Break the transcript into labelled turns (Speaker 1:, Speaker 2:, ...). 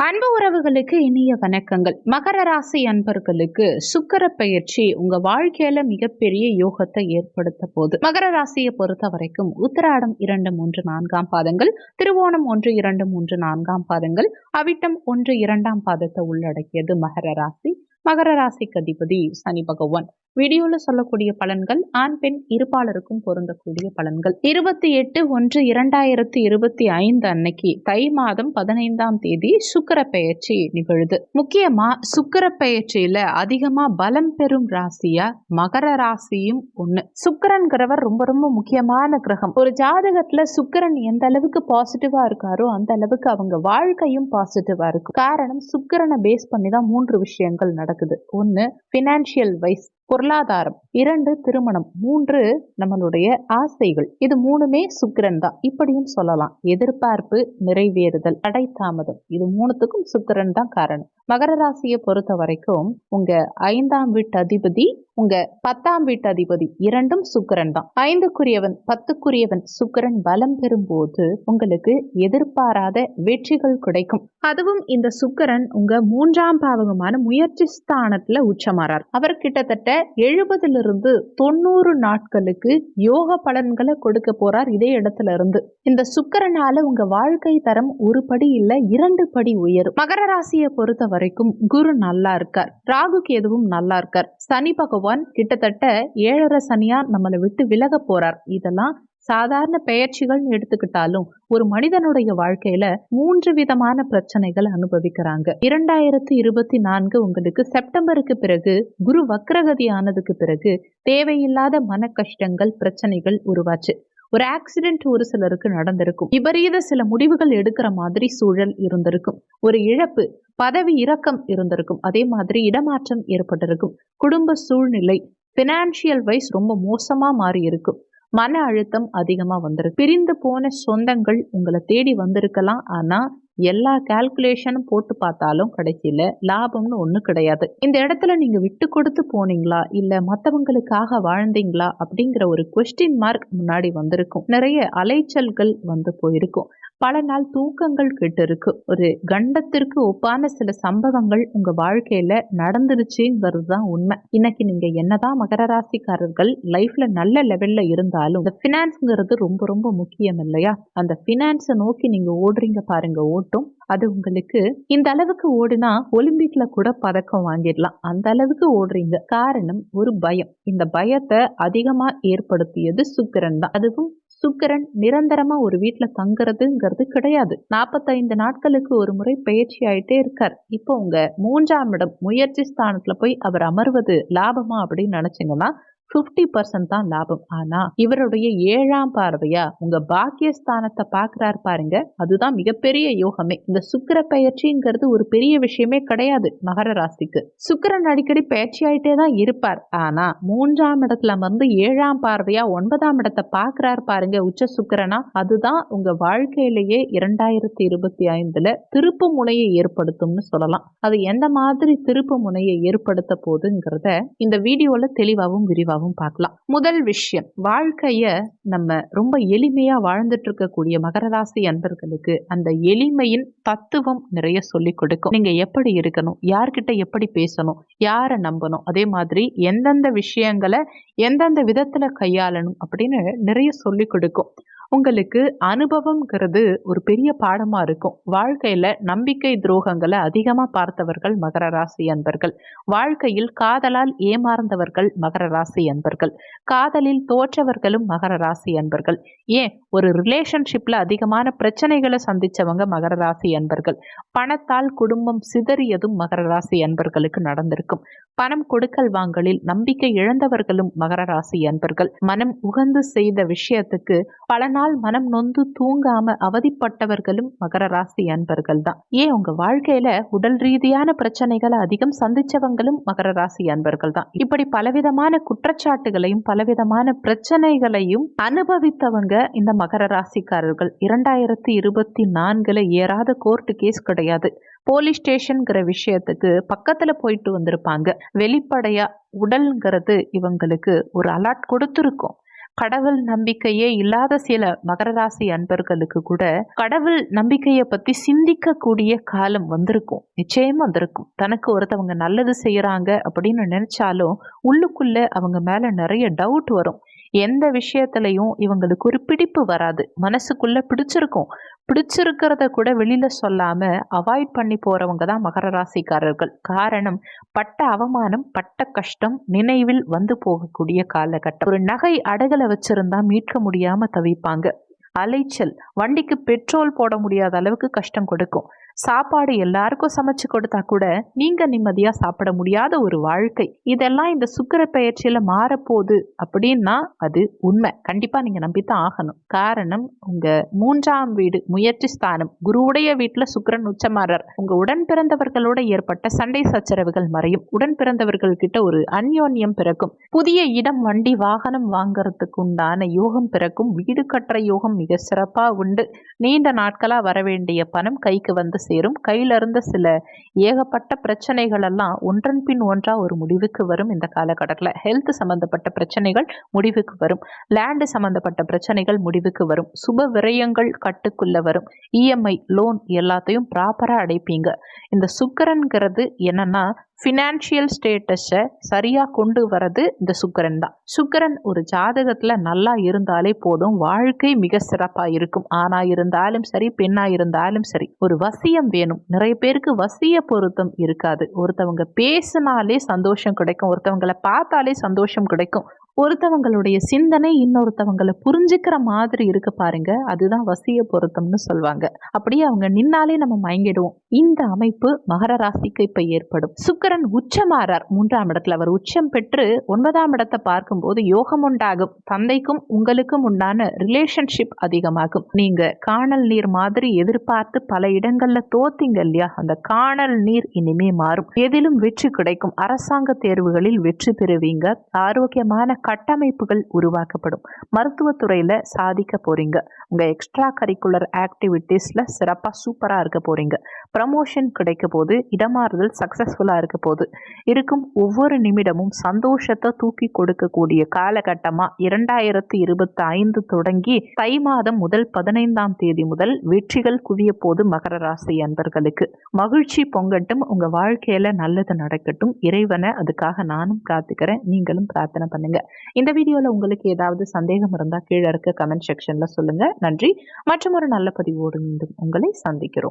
Speaker 1: அன்பு உறவுகளுக்கு இனிய வணக்கங்கள். மகர ராசி அன்பர்களுக்கு சுக்கர பயிற்சி உங்க வாழ்க்கையில மிகப்பெரிய யோகத்தை ஏற்படுத்த போது மகர ராசியை பொறுத்த வரைக்கும் உத்திராடம் இரண்டு மூன்று நான்காம் பாதங்கள் திருவோணம் ஒன்று இரண்டு மூன்று நான்காம் பாதங்கள் அவிட்டம் ஒன்று இரண்டாம் பாதத்தை உள்ளடக்கியது மகர ராசி. மகர ராசிக்கு அதிபதி சனி பகவான். வீடியோல சொல்லக்கூடிய பலன்கள் ஆண் பெண் இருப்பாளருக்கும் பொருந்தக்கூடிய பலன்கள். இருபத்தி எட்டு ஒன்று இரண்டாயிரத்தி இருபத்தி ஐந்து அன்னைக்கு தை மாதம் பதினைந்தாம் தேதி சுக்கர பெயர்ச்சி நிகழுது. முக்கியமா சுக்கர பெயர்ச்சியில அதிகமா பலம் பெறும் ராசியா மகர ராசியும் ஒண்ணு. சுக்கரன்கிறவர் ரொம்ப ரொம்ப முக்கியமான கிரகம். ஒரு ஜாதகத்துல சுக்கரன் எந்த அளவுக்கு பாசிட்டிவா இருக்காரோ அந்த அளவுக்கு அவங்க வாழ்க்கையும் பாசிட்டிவா இருக்கும். காரணம் சுக்கரனை பேஸ் பண்ணி தான் மூன்று விஷயங்கள் நடக்கும். நடக்குது. ஒன்னு ஃபினான்ஷியல் வைஸ் பொருளாதாரம். இரண்டு திருமணம். மூன்று நம்மளுடைய ஆசைகள். இது மூணுமே சுக்கிரன் தான். இப்படியும் சொல்லலாம். எதிர்பார்ப்பு நிறைவேறுதல் அடை தாமதம் இது மூணுத்துக்கும் சுக்கிரன் தான் காரணம். மகர ராசியை பொறுத்த வரைக்கும் உங்க ஐந்தாம் வீட்டு அதிபதி உங்க பத்தாம் வீட்டு அதிபதி இரண்டும் சுக்கிரன் தான். ஐந்துக்குரியவன் பத்துக்குரியவன் சுக்கிரன் பலம் பெறும்போது உங்களுக்கு எதிர்பாராத வெற்றிகள் கிடைக்கும். அதுவும் இந்த சுக்கிரன் உங்க மூன்றாம் பாவகமான முயற்சி ஸ்தானத்துல உச்சமாறார். அவர் கிட்டத்தட்ட எழுபதிலிருந்து தொண்ணூறு நாட்களுக்கு யோக பலன்களை கொடுக்க போறார் இதே இடத்துல இருந்து இந்த சுக்கரனால உங்க வாழ்க்கை தரம் ஒரு படி இல்ல இரண்டு படி உயரும். மகர ராசியை பொறுத்த வரைக்கும் குரு நல்லா இருக்கார். ராகு கேதுவும் நல்லா இருக்கார். சனி பகவான் கிட்டத்தட்ட ஏழரை சனியா நம்மளை விட்டு விலக போறார். இதெல்லாம் சாதாரண பெயர்ச்சிகள்னு எடுத்துக்கிட்டாலும் ஒரு மனிதனுடைய வாழ்க்கையில மூன்று விதமான பிரச்சனைகள் அனுபவிக்கிறாங்க. இரண்டாயிரத்தி இருபத்தி நான்கு உங்களுக்கு செப்டம்பருக்கு பிறகு குரு வக்ரகதி ஆனதுக்கு பிறகு தேவையில்லாத மன கஷ்டங்கள் பிரச்சனைகள் உருவாச்சு. ஒரு ஆக்சிடென்ட் ஒரு சிலருக்கு நடந்திருக்கும். விபரீத சில முடிவுகள் எடுக்கிற மாதிரி சூழல் இருந்திருக்கும். ஒரு இழப்பு பதவி இறக்கம் இருந்திருக்கும். அதே மாதிரி இடமாற்றம் ஏற்பட்டிருக்கும். குடும்ப சூழ்நிலை பினான்சியல் வைஸ் ரொம்ப மோசமா மாறி இருக்கும் மன அழுத்தம் அதிகமாக வந்திருக்கு. பிரிந்து போன சொந்தங்கள் உங்களை தேடி வந்திருக்கலாம். ஆனால் எல்லா கால்குலேஷனும் போட்டு பார்த்தாலும் கடைசியில் லாபம்னு ஒன்றும் கிடையாது. இந்த இடத்துல நீங்கள் விட்டு கொடுத்து போனீங்களா? இல்லை மற்றவங்களுக்காக வாழ்ந்தீங்களா? அப்படிங்கிற ஒரு கொஸ்டின் மார்க் முன்னாடி வந்திருக்கும். நிறைய அலைச்சல்கள் வந்து போயிருக்கும். பல நாள் தூக்கங்கள் கிட்டிருக்கு. இருக்கு ஒரு கண்டத்திற்கு ஒப்பான சில சம்பவங்கள் உங்க வாழ்க்கையில நடந்துருச்சுங்கிறது தான் உண்மை. இன்னைக்கு நீங்க என்னதான் மகர ராசிக்காரர்கள் லைஃப்ல நல்ல லெவல்ல இருந்தாலும் இந்த பினான்ஸ்ங்கிறது ரொம்ப ரொம்ப முக்கியம் இல்லையா? அந்த பினான்ஸை நோக்கி நீங்க ஓடுறீங்க பாருங்க ஓட்டும். அது உங்களுக்கு இந்த அளவுக்கு ஓடுனா ஒலிம்பிக்ல கூட பதக்கம் வாங்கிடலாம். அந்த அளவுக்கு ஓடுறீங்க. காரணம் ஒரு பயம். இந்த பயத்தை அதிகமா ஏற்படுத்தியது சுக்கிரன் தான். அதுவும் சுக்கரன் நிரந்தரமா ஒரு வீட்டுல தங்குறதுங்கிறது கிடையாது. நாற்பத்தைந்து நாட்களுக்கு ஒரு முறை பயிற்சி ஆயிட்டே இருக்கார். இப்போ உங்க மூன்றாம் இடம் முயற்சி ஸ்தானத்துல போய் அவர் அமர்வது லாபமா அப்படின்னு நினைச்சீங்கன்னா ஃபிஃப்டி பர்சன்ட் தான் லாபம். ஆனா இவருடைய ஏழாம் பார்வையா உங்க பாக்கியஸ்தானத்தை பாக்குறாரு பாருங்க அதுதான் மிகப்பெரிய யோகமே. இந்த சுக்கர பயிற்சிங்கிறது ஒரு பெரிய விஷயமே கிடையாது மகர ராசிக்கு. சுக்கரன் அடிக்கடி பயிற்சி ஆயிட்டே தான் இருப்பார். ஆனா மூன்றாம் இடத்துல வந்து ஏழாம் பார்வையா ஒன்பதாம் இடத்தை பாக்குறாரு பாருங்க உச்ச சுக்கரனா அதுதான் உங்க வாழ்க்கையிலேயே இரண்டாயிரத்தி இருபத்தி ஐந்துல திருப்பு முனையை ஏற்படுத்தும்னு சொல்லலாம். அது எந்த மாதிரி திருப்பு முனையை ஏற்படுத்த போகுதுங்கிறத இந்த வீடியோல தெளிவாகவும் விரிவாகவும் தெளிவாகவும் பார்க்கலாம். முதல் விஷயம் வாழ்க்கைய நம்ம ரொம்ப எளிமையா வாழ்ந்துட்டு இருக்கக்கூடிய மகர ராசி அன்பர்களுக்கு அந்த எளிமையின் தத்துவம் நிறைய சொல்லி கொடுக்கும். நீங்க எப்படி இருக்கணும் யார்கிட்ட எப்படி பேசணும் யாரை நம்பணும் அதே மாதிரி எந்தெந்த விஷயங்களை எந்தெந்த விதத்துல கையாளணும் அப்படின்னு நிறைய சொல்லி கொடுக்கும். உங்களுக்கு அனுபவம்ங்கிறது ஒரு பெரிய பாடமாக இருக்கும். வாழ்க்கையில் நம்பிக்கை துரோகங்களை அதிகமாக பார்த்தவர்கள் மகர ராசி அன்பர்கள். வாழ்க்கையில் காதலால் ஏமாறந்தவர்கள் மகர ராசி அன்பர்கள். காதலில் தோற்றவர்களும் மகர ராசி அன்பர்கள். ஏன்? ஒரு ரிலேஷன்ஷிப்பில் அதிகமான பிரச்சனைகளை சந்தித்தவங்க மகர ராசி அன்பர்கள். பணத்தால் குடும்பம் சிதறியதும் மகர ராசி அன்பர்களுக்கு நடந்திருக்கும். பணம் கொடுக்கல் வாங்கலில் நம்பிக்கை இழந்தவர்களும் மகர ராசி அன்பர்கள். மனம் உகந்து செய்த விஷயத்துக்கு பல நாள் மனம் நொந்து தூங்காம அவதிப்பட்டவர்களும் மகர ராசி அன்பர்கள் தான். ஏன் உங்க வாழ்க்கையில உடல் ரீதியான பிரச்சனைகளை அதிகம் சந்திச்சவங்களும் மகர ராசி அன்பர்கள் தான். இப்படி பலவிதமான குற்றச்சாட்டுகளையும் பலவிதமான பிரச்சனைகளையும் அனுபவித்தவங்க இந்த மகர ராசிக்காரர்கள். இரண்டாயிரத்தி இருபத்தி நான்குல ஏறாத கோர்ட்டு கேஸ் கிடையாது. போலீஸ் ஸ்டேஷன்கிற விஷயத்துக்கு பக்கத்துல போயிட்டு வந்திருப்பாங்க. வெளிப்படையா உடல்ங்கிறது இவங்களுக்கு ஒரு அலர்ட் கொடுத்துருக்கும். கடவுள் நம்பிக்கையே இல்லாத சில மகர ராசி அன்பர்களுக்கு கூட கடவுள் நம்பிக்கையை பத்தி சிந்திக்கக்கூடிய காலம் வந்திருக்கும். நிச்சயம் வந்திருக்கும். தனக்கு ஒருத்தவங்க நல்லது செய்யறாங்க அப்படின்னு நினைச்சாலும் உள்ளுக்குள்ள அவங்க மேல நிறைய டவுட் வரும். எந்த விஷயத்துலையும் இவங்களுக்கு ஒரு பிடிப்பு வராது. மனசுக்குள்ள பிடிச்சிருக்கும். பிடிச்சிருக்கிறத கூட வெளியில சொல்லாம அவாய்ட் பண்ணி போறவங்க தான் மகர ராசிக்காரர்கள். காரணம் பட்ட அவமானம் பட்ட கஷ்டம் நினைவில் வந்து போகக்கூடிய காலகட்டம். ஒரு நகை அடகலை வச்சிருந்தா மீட்க முடியாம தவிப்பாங்க. அலைச்சல் வண்டிக்கு பெட்ரோல் போட முடியாத அளவுக்கு கஷ்டம் கொடுக்கும். சாப்பாடு எல்லாருக்கும் சமைச்சு கொடுத்தா கூட நீங்க நிம்மதியா சாப்பிட முடியாத ஒரு வாழ்க்கை. இதெல்லாம் இந்த சுக்கர பயிற்சியில மாறப்போகுது அப்படின்னா அது உண்மை. கண்டிப்பா நீங்க நம்பித்தான் ஆகணும். காரணம் உங்க மூன்றாம் வீடு முயற்சி ஸ்தானம். குருவுடைய வீட்டுல சுக்கரன் உச்சமாறார். உங்க உடன் பிறந்தவர்களோட ஏற்பட்ட சண்டை சச்சரவுகள் மறையும். உடன் பிறந்தவர்கள் கிட்ட ஒரு அந்யோன்யம் பிறக்கும். புதிய இடம் வண்டி வாகனம் வாங்கறதுக்கு உண்டான யோகம் பிறக்கும். வீடு கட்டுற யோகம் மிக சிறப்பா உண்டு. நீண்ட நாட்களா வர வேண்டிய பணம் கைக்கு வந்து சேரும். கையில இருந்த சில ஏகப்பட்ட பிரச்சனைகள் எல்லாம் ஒன்றன் பின் ஒன்றா ஒரு முடிவுக்கு வரும் இந்த காலகட்டத்தில். ஹெல்த் சம்பந்தப்பட்ட பிரச்சனைகள் முடிவுக்கு வரும். லேண்டு சம்பந்தப்பட்ட பிரச்சனைகள் முடிவுக்கு வரும். சுப விரயங்கள் கட்டுக்குள்ள வரும். இஎம்ஐ லோன் எல்லாத்தையும் ப்ராப்பராக அடைப்பீங்க. இந்த சுக்கரன்கிறது என்னன்னா ஃபினான்ஷியல் ஸ்டேட்டஸை சரியாக கொண்டு வரது இந்த சுக்கரன் தான். சுக்கரன் ஒரு ஜாதகத்தில் நல்லா இருந்தாலே போதும். வாழ்க்கை மிக சிறப்பாக இருக்கும். ஆணாக இருந்தாலும் சரி பெண்ணாக இருந்தாலும் சரி. ஒரு வசியம் வேணும். நிறைய பேருக்கு வசிய பொருத்தம் இருக்காது. ஒருத்தவங்க பேசினாலே சந்தோஷம் கிடைக்கும். ஒருத்தவங்களை பார்த்தாலே சந்தோஷம் கிடைக்கும். ஒருத்தவங்களுடைய சிந்தனை இன்னொருத்தவங்களை புரிஞ்சுக்கிற மாதிரி இருக்கு பாருங்க. அதுதான் வசிய பொருத்தம்னு சொல்லுவாங்க அப்படியே அவங்க நின்னாலே நம்ம மயங்கிடுவோம். இந்த அமைப்பு மகர ராசிக்கு இப்ப ஏற்படும். சுக்கரன் உச்சமாறார் மூன்றாம் இடத்துல அவர் உச்சம் பெற்று ஒன்பதாம் இடத்தை பார்க்கும்போது யோகம் உண்டாகும். தந்தைக்கும் உங்களுக்கும் உண்டான ரிலேஷன்ஷிப் அதிகமாகும். நீங்க காணல் நீர் மாதிரி எதிர்பார்த்து பல இடங்கள்ல தோத்தீங்க இல்லையா? அந்த காணல் நீர் இனிமே மாறும். எதிலும் வெற்றி கிடைக்கும். அரசாங்க தேர்வுகளில் வெற்றி பெறுவீங்க. ஆரோக்கியமான கட்டமைப்புகள் உருவாக்கப்படும். மருத்துவத்துறையில் சாதிக்க போகிறீங்க உங்கள் எக்ஸ்ட்ரா கரிக்குலர் ஆக்டிவிட்டீஸில் சிறப்பாக சூப்பராக இருக்க போகிறீங்க ப்ரமோஷன் கிடைக்க போது இடமாறுதல் சக்ஸஸ்ஃபுல்லாக இருக்க போது இருக்கும் ஒவ்வொரு நிமிடமும் சந்தோஷத்தை தூக்கி கொடுக்கக்கூடிய காலகட்டமாக இரண்டாயிரத்து இருபத்தி ஐந்து தொடங்கி தை மாதம் முதல் பதினைந்தாம் தேதி முதல் வெற்றிகள் குவிய போது மகர ராசி அன்பர்களுக்கு. மகிழ்ச்சி பொங்கட்டும் உங்கள் வாழ்க்கையில் நல்லது நடக்கட்டும். இறைவனை அதுக்காக நானும் பிரார்த்திக்கிறேன். நீங்களும் பிரார்த்தனை பண்ணுங்க. இந்த வீடியோவில் உங்களுக்கு ஏதாவது சந்தேகம் இருந்தால் கீழே இருக்க கமெண்ட் செக்ஷனில் சொல்லுங்கள் நன்றி. மற்றும் ஒரு நல்ல பதிவோடு மீண்டும் உங்களை சந்திக்கிறோம்.